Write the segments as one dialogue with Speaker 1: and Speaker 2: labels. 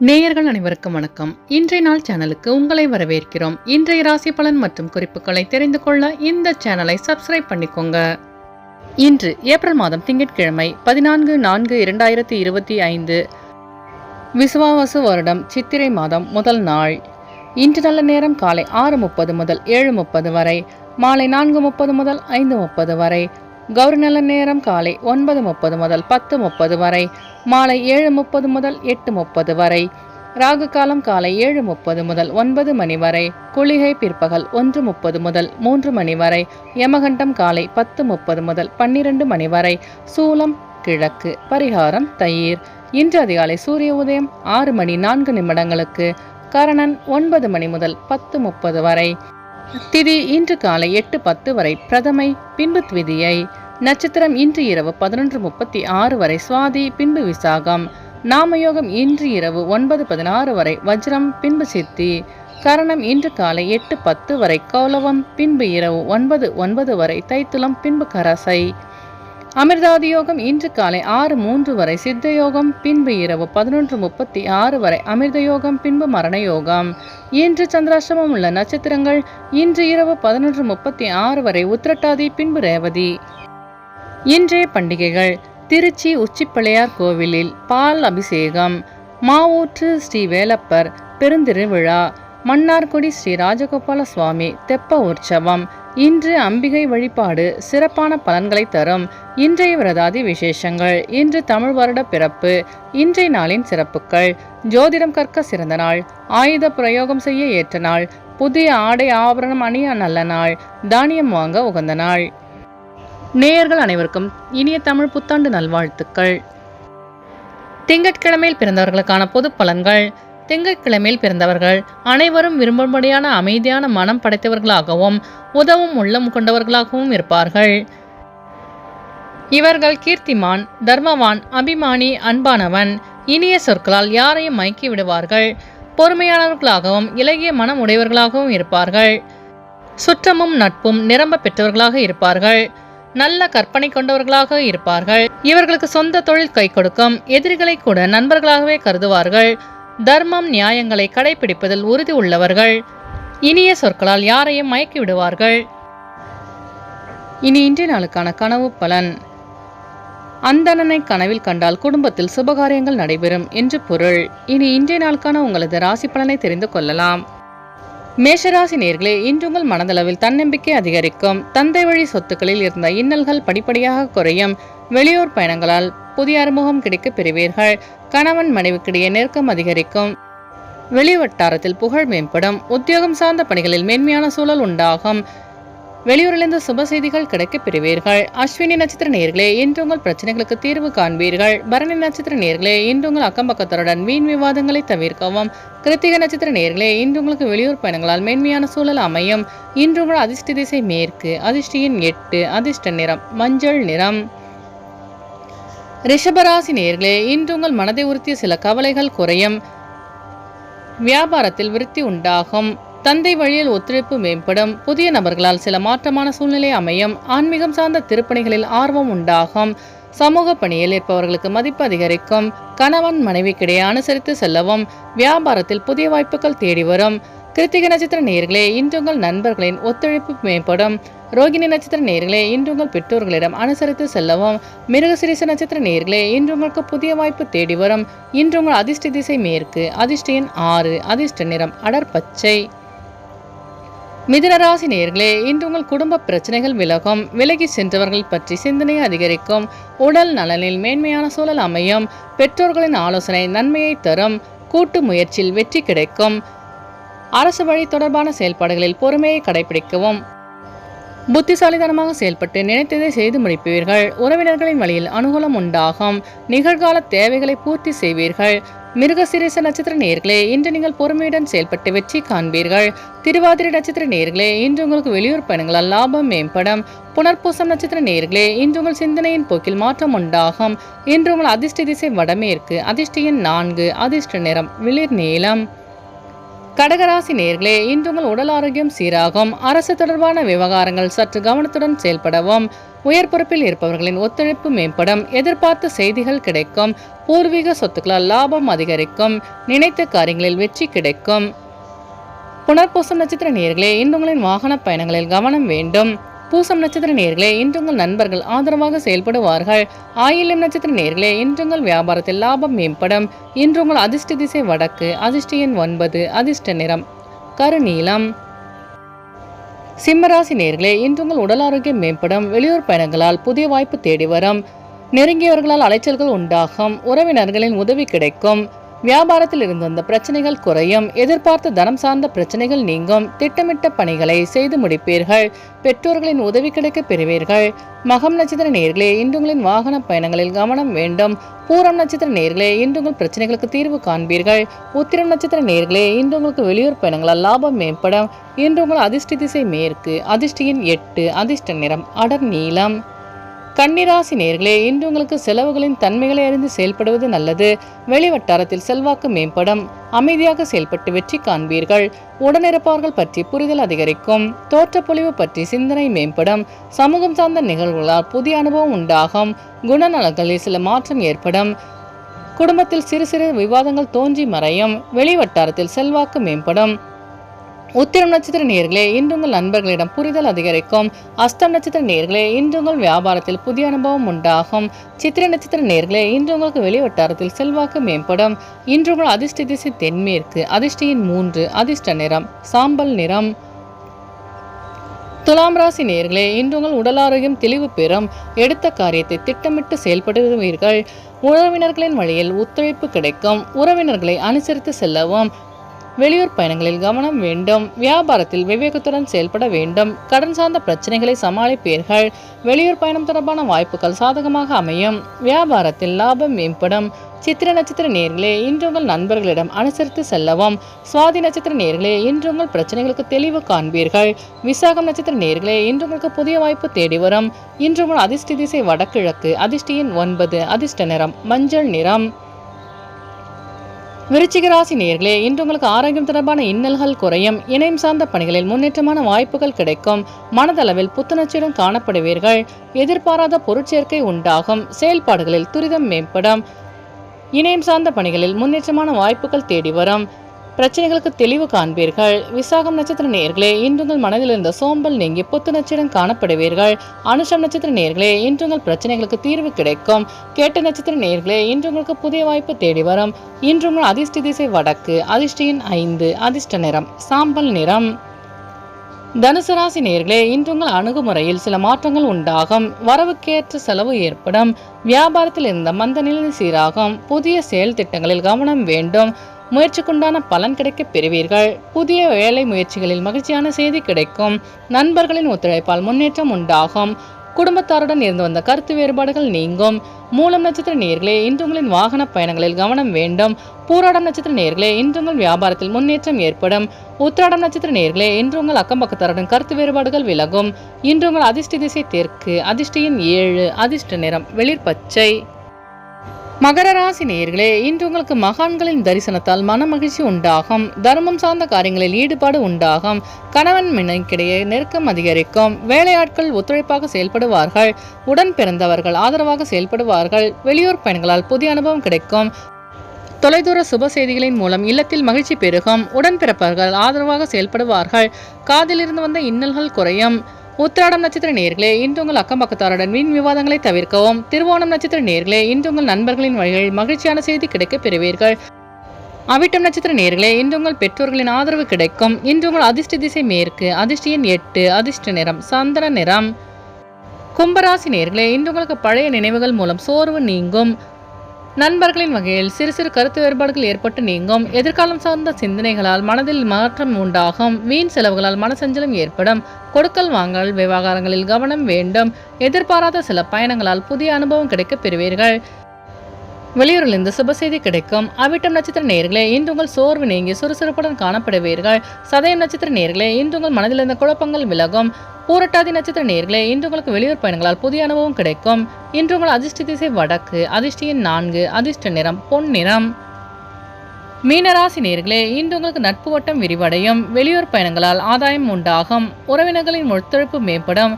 Speaker 1: நேயர்கள் அனைவருக்கும் வணக்கம். இன்றைய நாள் சேனலுக்கு உங்களை வரவேற்கிறோம். இன்றைய ராசி பலன் மற்றும் குறிப்புகளை தெரிந்து கொள்ள இந்த சேனலை சப்ஸ்கிரைப் பண்ணிக்கோங்க. இன்று ஏப்ரல் மாதம் திங்கட்கிழமை பதினான்கு நான்கு இரண்டாயிரத்தி இருபத்தி ஐந்து விசுவாவசு வருடம் சித்திரை மாதம் முதல் நாள். இன்று நல்ல நேரம் காலை ஆறு முப்பது முதல் ஏழு முப்பது வரை மாலை நான்கு முப்பது முதல் ஐந்து முப்பது வரை கௌரி நல்ல நேரம் காலை ஒன்பது முப்பது முதல் பத்து முப்பது வரை மாலை ஏழு முப்பது முதல் எட்டு முப்பது வரை ராகு காலம் காலை ஏழு முப்பது முதல் ஒன்பது மணி வரை குளிகை பிற்பகல் ஒன்று முப்பது முதல் மூன்று மணி வரை யமகண்டம் காலை பத்து முப்பது முதல் பன்னிரண்டு மணி வரை சூலம் கிழக்கு பரிகாரம் தயிர். இன்று அதிகாலை சூரிய உதயம் ஆறு மணி நான்கு நிமிடங்களுக்கு கரணன் ஒன்பது மணி முதல் பத்து முப்பது வரை. திதி இன்று காலை எட்டு பத்து வரை பிரதமை பின்பு த்விதியை நட்சத்திரம் இன்று இரவு பதினொன்று முப்பத்தி ஆறு வரை சுவாதி பின்பு விசாகம். நாமயோகம் இன்று இரவு ஒன்பது பதினாறு வரை வஜ்ரம் பின்பு சித்தி. கரணம் இன்று காலை எட்டு பத்து வரை கௌலவம் பின்பு இரவு ஒன்பது ஒன்பது வரை தைத்துளம் பின்பு கரசை. அமிர்தாதி யோகம் இன்று காலை ஆறு மூன்று வரை சித்த யோகம் பின்பு இரவு பதினொன்று முப்பத்தி ஆறு வரை அமிர்த யோகம் பின்பு மரண யோகம் இன்று சந்திராசிரமம் உள்ள நட்சத்திரங்கள் இன்று இரவு பதினொன்று முப்பத்தி ஆறு வரை உத்திரட்டாதி பின்பு ரேவதி. இன்றைய பண்டிகைகள் திருச்சி உச்சிப்பிள்ளையார் கோவிலில் பால் அபிஷேகம் மாவூற்று ஸ்ரீ வேலப்பர் பெருந்திருவிழா மன்னார்குடி ஸ்ரீ ராஜகோபால சுவாமி தெப்ப உற்சவம் இன்று அம்பிகை வழிபாடு சிறப்பான பலன்களை தரும் இன்றைய விரதாதி விசேஷங்கள். இன்று தமிழ் வருட பிறப்பு இன்றைய நாளின் சிறப்புகள். ஜோதிடம் கற்க சிறந்த நாள் ஆயுத பிரயோகம் செய்ய ஏற்ற நாள் புதிய ஆடை ஆபரணம் அணிய நல்ல நாள் தானியம் வாங்க உகந்த நாள். நேயர்கள் அனைவருக்கும் இனிய தமிழ் புத்தாண்டு நல்வாழ்த்துக்கள். திங்கட்கிழமையில் பிறந்தவர்களுக்கான பொது பலன்கள் திங்கட்கிழமையில் பிறந்தவர்கள் அனைவரும் விரும்பும்படியான அமைதியான மனம் படைத்தவர்களாகவும் உதவும் உள்ளம் கொண்டவர்களாகவும் இருப்பார்கள். இவர்கள் கீர்த்திமான் தர்மவான் அபிமானி அன்பானவன் இனிய சொற்களால் யாரையும் மயக்கி விடுவார்கள். பொறுமையானவர்களாகவும் இலகிய மனம் உடையவர்களாகவும் இருப்பார்கள். சுற்றமும் நட்பும் நிரம்ப பெற்றவர்களாக இருப்பார்கள். நல்ல கற்பனை கொண்டவர்களாக இருப்பார்கள். இவர்களுக்கு சொந்த தொழில் கை கொடுக்கும் எதிரிகளை கூட நண்பர்களாகவே கருதுவார்கள். தர்மம் நியாயங்களை கடைபிடிப்பதில் உறுதி உள்ளவர்கள். இனிய சொற்களால் யாரையும் மயக்கி விடுவார்கள் இனி இன்றைய நாளுக்கான கனவு பலன். அந்தணனை கனவில் கண்டால் குடும்பத்தில் சுபகாரியங்கள் நடைபெறும் என்று பொருள். இனி இன்றைய நாளுக்கான உங்களது ராசி பலனை தெரிந்து கொள்ளலாம். மேஷராசி நேர்களே இன்று உங்கள் மனதளவில் தன்னம்பிக்கை அதிகரிக்கும். தந்தை வழி சொத்துக்களில் இருந்த இன்னல்கள் படிப்படியாக குறையும். வெளியூர் பயணங்களால் புதிய அறிமுகம் கிடைக்க பெறுவீர்கள். கணவன் மனைவிக்கிடையே நெருக்கம் அதிகரிக்கும். வெளிவட்டாரத்தில் புகழ் மேம்படும். உத்தியோகம் சார்ந்த பணிகளில் மேன்மையான சூழல் உண்டாகும். வெளியூரிலிருந்து சுப செய்திகள் கிடைக்கப் பெறுவீர்கள். அஸ்வினி நட்சத்திர நேர்களே இன்று உங்கள் பிரச்சனைகளுக்கு தீர்வு காண்பீர்கள். பரணி நட்சத்திர நேர்களே இன்று உங்கள் அக்கம் பக்கத்தருடன் வீண் விவாதங்களை தவிர்க்கவும். கிருத்திக நட்சத்திர நேர்களே இன்று உங்களுக்கு வெளியூர் பயணங்களால் மேன்மையான சூழல் அமையும். இன்று உங்கள் அதிர்ஷ்ட திசை மேற்கு அதிர்ஷ்டியின் எட்டு அதிர்ஷ்ட நிறம் மஞ்சள் நிறம். ரிஷபராசி நேர்களே இன்று உங்கள் மனதை உறுத்திய சில கவலைகள் குறையும். வியாபாரத்தில் விருத்தி உண்டாகும். தந்தை வழியில் ஒத்துழைப்பு மேம்படும். புதிய நபர்களால் சில மாற்றமான சூழ்நிலை அமையும். ஆன்மீகம் சார்ந்த திருப்பணிகளில் ஆர்வம் உண்டாகும். சமூக பணியில் இருப்பவர்களுக்கு மதிப்பு அதிகரிக்கும். கணவன் மனைவிக்கிடையே அனுசரித்து செல்லவும். வியாபாரத்தில் புதிய வாய்ப்புகள் தேடி வரும். கிருத்திகை நட்சத்திர நேர்களே இன்று உங்கள் நண்பர்களின் ஒத்துழைப்பு மேம்படும். ரோகிணி நட்சத்திர நேர்களே இன்று உங்கள் பெற்றோர்களிடம் அனுசரித்து செல்லவும். மிருகசிரீச நட்சத்திர நேர்களே இன்று உங்களுக்கு புதிய வாய்ப்பு தேடி வரும். இன்று உங்கள் அதிர்ஷ்ட திசை மேற்கு அதிர்ஷ்ட எண் ஆறு அதிர்ஷ்ட நிறம் அடர் பச்சை. மிதுனராசி நேர்களே இன்று உங்கள் குடும்ப பிரச்சனைகள் விலகும். விலகி சென்றவர்கள் பற்றி சிந்தனை அதிகரிக்கும். உடல் நலனில் மேன்மையான சூழல் அமையும். பெற்றோர்களின் ஆலோசனை நன்மையை தரும். கூட்டு முயற்சியில் வெற்றி கிடைக்கும். அரசு வழி தொடர்பான செயல்பாடுகளில் பொறுமையை கடைபிடிக்கவும். புத்திசாலித்தனமாக செயல்பட்டு நினைத்ததை செய்து முடிப்பீர்கள். உறவினர்களின் வழியில் அனுகூலம் உண்டாகும். நிகழ்கால தேவைகளை பூர்த்தி செய்வீர்கள். மிருகசிரேச நட்சத்திர நேர்களே இன்று நீங்கள் பொறுமையுடன் செயல்பட்டு வெற்றி காண்பீர்கள். திருவாதிரை நட்சத்திர நேர்களே இன்று உங்களுக்கு வெளியூர் பயணங்களால் லாபம் மேம்படும். புனர்பூசம் நட்சத்திர நேர்களே இன்று உங்கள் சிந்தனையின் போக்கில் மாற்றம் உண்டாகும். இன்று உங்கள் அதிர்ஷ்ட திசை வடமேற்கு அதிர்ஷ்ட எண் நான்கு அதிர்ஷ்ட நிறம் வெளிர் நீளம். கடகராசி நேர்களே இன்று உங்கள் உடல் ஆரோக்கியம் சீராகும். அரசு தொடர்பான விவகாரங்கள் சற்று கவனத்துடன் செயல்படவும். உயர் பொறுப்பில் இருப்பவர்களின் ஒத்துழைப்பு மேம்படும். எதிர்பார்த்த செய்திகள் கிடைக்கும். பூர்வீக சொத்துக்களால் லாபம் அதிகரிக்கும். நினைத்த காரியங்களில் வெற்றி கிடைக்கும். புனர்பூசம் நட்சத்திர நேர்களே இன்று உங்களின் வாகன பயணங்களில் கவனம் வேண்டும். பூசம் நட்சத்திர நேர்களே இன்று உங்கள் நண்பர்கள் ஆதரவாக செயல்படுவார்கள். ஆயிலம் நட்சத்திர நேர்களே இன்று உங்கள் வியாபாரத்தில் லாபம் மேம்படும். இன்று உங்கள் அதிர்ஷ்ட திசை வடக்கு அதிர்ஷ்ட எண் ஒன்பது அதிர்ஷ்ட நிறம். கருநீலம். சிம்மராசி நேர்களே இன்று உங்கள் உடல் ஆரோக்கியம் மேம்படும். வெளியூர் பயணங்களால் புதிய வாய்ப்பு தேடி வரும். நெருங்கியவர்களால் அலைச்சல்கள் உண்டாகும். உறவினர்களின் உதவி கிடைக்கும். வியாபாரத்தில் இருந்து வந்த பிரச்சனைகள் குறையும். எதிர்பார்த்த தனம் சார்ந்த பிரச்சனைகள் நீங்கும். திட்டமிட்ட பணிகளை செய்து முடிப்பீர்கள். பெற்றோர்களின் உதவி கிடைக்க பெறுவீர்கள். மகம் நட்சத்திர நேர்களே இன்றுங்களின் வாகன பயணங்களில் கவனம் வேண்டும். பூரம் நட்சத்திர நேர்களே இன்றுங்கள் பிரச்சனைகளுக்கு தீர்வு காண்பீர்கள். உத்திரம் நட்சத்திர நேர்களே இன்று உங்களுக்கு வெளியூர் பயணங்களால் லாபம் மேம்படும். இன்று உங்கள் அதிர்ஷ்ட திசை மேற்கு அதிர்ஷ்டியின் எட்டு அதிர்ஷ்ட நிறம் அடர் நீளம். கன்னிராசி நேர்களே இன்று உங்களுக்கு செலவுகளின் தன்மைகளை அறிந்து செயல்படுவது நல்லது. வெளிவட்டாரத்தில் செல்வாக்கு மேம்படும். அமைதியாக செயல்பட்டு வெற்றி காண்பீர்கள். உடனிருப்பவர்கள் பற்றி புரிதல் அதிகரிக்கும். தோற்றப்பொழிவு பற்றி சிந்தனை மேம்படும். சமூகம் சார்ந்த நிகழ்வுகளால் புதிய அனுபவம் உண்டாகும். குணநலங்களில் சில மாற்றம் ஏற்படும். குடும்பத்தில் சிறு சிறு விவாதங்கள் தோன்றி மறையும். வெளிவட்டாரத்தில் செல்வாக்கு மேம்படும். உத்திரம் நட்சத்திர நேர்களே இன்று உங்கள் நண்பர்களிடம் புரிதல் அதிகரிக்கும். அஸ்தம் நட்சத்திர நேர்களே இன்று உங்கள் வியாபாரத்தில் புதிய அனுபவம் உண்டாகும். சித்திர நட்சத்திர நேர்களே இன்று உங்களுக்கு வெளிவட்டாரத்தில் செல்வாக்கு மேம்படும். இன்று உங்கள் அதிர்ஷ்ட திசை தென்மேற்கு அதிர்ஷ்டியின் மூன்று அதிர்ஷ்ட நிறம் சாம்பல் நிறம். துலாம் ராசி நேர்களே இன்று உங்கள் உடல் ஆரோக்கியம் தெளிவு பெறும். எடுத்த காரியத்தை திட்டமிட்டு செயல்படுவீர்கள் உறவினர்களின் வழியில் ஒத்துழைப்பு கிடைக்கும். உறவினர்களை அனுசரித்து செல்லவும். வெளியூர் பயணங்களில் கவனம் வேண்டும். வியாபாரத்தில் விவேகத்துடன் செயல்பட வேண்டும். கடன் சார்ந்த பிரச்சனைகளை சமாளிப்பீர்கள். வெளியூர் பயணம் தொடர்பான வாய்ப்புகள் சாதகமாக அமையும். வியாபாரத்தில் லாபம் மேம்படும். சித்திர நட்சத்திர நேர்களே இன்று உங்கள் நண்பர்களிடம் அனுசரித்து செல்லவும். சுவாதி நட்சத்திர நேர்களே இன்று உங்கள் பிரச்சனைகளுக்கு தெளிவு காண்பீர்கள். விசாகம் நட்சத்திர நேர்களே இன்று உங்களுக்கு புதிய வாய்ப்பு தேடி வரும். இன்று உங்கள் அதிர்ஷ்ட திசை வடகிழக்கு அதிர்ஷ்டியின் ஒன்பது அதிர்ஷ்ட நிறம் மஞ்சள் நிறம். விருச்சிகராசி நேர்களே இன்று உங்களுக்கு ஆரோக்கியம் தொடர்பான இன்னல்கள் குறையும். இணையம் சார்ந்த பணிகளில் முன்னேற்றமான வாய்ப்புகள் கிடைக்கும். மனதளவில் புத்துணர்ச்சியுடன் காணப்படுவீர்கள். எதிர்பாராத பொருட்சேர்க்கை உண்டாகும். செயல்பாடுகளில் துரிதம் மேம்படும். இணையம் சார்ந்த பணிகளில் முன்னேற்றமான வாய்ப்புகள் தேடி வரும். பிரச்சனைகளுக்கு தெளிவு காண்பீர்கள். விசாகம் நட்சத்திர நேர்களே இன்று உங்கள் மனதில் இருந்த சோம்பல் நீங்கி புத்துணர்ச்சியுடன் காணப்படுவீர்கள். அனுஷம் நட்சத்திர நேர்களே இன்று உங்கள் பிரச்சனைகளுக்கு தீர்வு கிடைக்கும். கேட்ட நட்சத்திர நேர்களே இன்று உங்களுக்கு புதிய வாய்ப்பு தேடி வரும். இன்று உங்கள் அதிர்ஷ்ட திசை வடக்கு அதிர்ஷ்டியின் ஐந்து அதிர்ஷ்ட நிறம் சாம்பல் நிறம். தனுசு ராசி நேர்களே இன்று உங்கள் அணுகுமுறையில் சில மாற்றங்கள் உண்டாகும். வரவுக்கேற்ற செலவு ஏற்படும். வியாபாரத்தில் இருந்த மந்த நிலை சீராகும். புதிய செயல் திட்டங்களில் கவனம் வேண்டும். முயற்சிக்குண்டான பலன் கிடைக்க பெறுவீர்கள். புதிய வேலை முயற்சிகளில் மகிழ்ச்சியான செய்தி கிடைக்கும். நண்பர்களின் ஒத்துழைப்பால் முன்னேற்றம் உண்டாகும். குடும்பத்தாருடன் இருந்து வந்த கருத்து வேறுபாடுகள் நீங்கும். மூலம் நட்சத்திர நேர்களே இன்று உங்களின் வாகன பயணங்களில் கவனம் வேண்டும். பூராடம் நட்சத்திர நேர்களே இன்று உங்கள் வியாபாரத்தில் முன்னேற்றம் ஏற்படும். உத்திராடம் நட்சத்திர நேர்களே இன்று உங்கள் அக்கம் பக்கத்தாருடன் கருத்து வேறுபாடுகள் விலகும். இன்று உங்கள் அதிர்ஷ்ட திசை தெற்கு அதிர்ஷ்டியின் ஏழு அதிர்ஷ்ட நிறம் வெளிர் பச்சை. மகர ராசி நேயர்களே இன்று உங்களுக்கு மகான்களின் தரிசனத்தால் மன மகிழ்ச்சி உண்டாகும். தர்மம் சார்ந்த காரியங்களில் ஈடுபாடு உண்டாகும். கணவன் மினைக்கிடையே நெருக்கம் அதிகரிக்கும். வேலையாட்கள் ஒத்துழைப்பாக செயல்படுவார்கள். உடன் பிறந்தவர்கள் ஆதரவாக செயல்படுவார்கள். வெளியூர் பயணங்களால் புதிய அனுபவம் கிடைக்கும். தொலைதூர சுப செய்திகளின் மூலம் இல்லத்தில் மகிழ்ச்சி பெருகும். உடன்பிறப்பவர்கள் ஆதரவாக செயல்படுவார்கள். காதிலிருந்து வந்த இன்னல்கள் குறையும். உத்திராடம் நட்சத்திர நேர்களே இன்று உங்கள் அக்கம் பக்கத்தாருடன் வீண் விவாதங்களை தவிர்க்கவும். திருவோணம் நட்சத்திர நேர்களே இன்று உங்கள் நண்பர்களின் வழிகளில் மகிழ்ச்சியான செய்தி கிடைக்க பெறுவீர்கள். அவிட்டம் நட்சத்திர நேர்களே இன்று உங்கள் பெற்றோர்களின் ஆதரவு கிடைக்கும். இன்று உங்கள் அதிர்ஷ்ட திசை மேற்கு அதிர்ஷ்டியின் எட்டு அதிர்ஷ்ட நிறம் சந்திர நிறம். கும்பராசி நேர்களே இன்று உங்களுக்கு பழைய நினைவுகள் மூலம் சோர்வு நீங்கும். நண்பர்களின் வகையில் சிறு சிறு கருத்து வேறுபாடுகள் ஏற்பட்டு நீங்கும். எதிர்காலம் சார்ந்த சிந்தனைகளால் மனதில் மாற்றம் உண்டாகும். வீண் செலவுகளால் மனசஞ்சலம் ஏற்படும். கொடுக்கல் வாங்கல் விவகாரங்களில் கவனம் வேண்டும். எதிர்பாராத சில பயணங்களால் புதிய அனுபவம் கிடைக்கப் பெறுவீர்கள். வெளியூரிலிருந்து சுப செய்தி கிடைக்கும். அவிட்டம் நட்சத்திர நேர்களே இன்று உங்கள் சோர்வு நீங்கி சுறுசுறுப்புடன் காணப்படுவீர்கள். சதயம் நட்சத்திர நேர்களே இன்று உங்கள் மனதில் இருந்த குழப்பங்கள் விலகும். பூரட்டாதி நட்சத்திர நேர்களே இன்று உங்களுக்கு வெளியூர் பயணங்களால் புதிய அனுபவம் கிடைக்கும். இன்று உங்கள் அதிர்ஷ்ட திசை வடக்கு அதிர்ஷ்டியின் நான்கு அதிர்ஷ்ட நிறம் பொன் நிறம். மீனராசி நேர்களே இன்று உங்களுக்கு நட்பு வட்டம் விரிவடையும். வெளியூர் பயணங்களால் ஆதாயம் உண்டாகும். உறவினர்களின் ஒத்துழைப்பு மேம்படும்.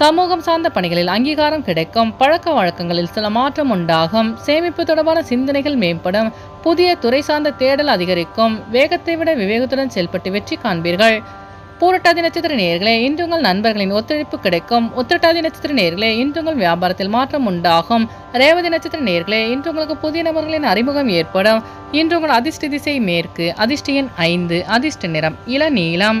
Speaker 1: சமூகம் சார்ந்த பணிகளில் அங்கீகாரம் கிடைக்கும். பழக்க வழக்கங்களில் சில மாற்றம் உண்டாகும். சேமிப்பு தொடர்பான சிந்தனைகள் மேம்படும். புதிய துறை சார்ந்த தேடல் அதிகரிக்கும். வேகத்தை விட விவேகத்துடன் செயல்பட்டு வெற்றி காண்பீர்கள். பூரட்டாதி நட்சத்திர நேர்களே இன்று உங்கள் நண்பர்களின் ஒத்துழைப்பு கிடைக்கும். உத்திரட்டாதி நட்சத்திர நேர்களே இன்று உங்கள் வியாபாரத்தில் மாற்றம் உண்டாகும். ரேவதி நட்சத்திர நேர்களே இன்று உங்களுக்கு புதிய நபர்களின் அறிமுகம் ஏற்படும். இன்று உங்கள் அதிர்ஷ்ட திசை மேற்கு அதிர்ஷ்ட எண் ஐந்து அதிர்ஷ்ட நிறம் இளநீளம்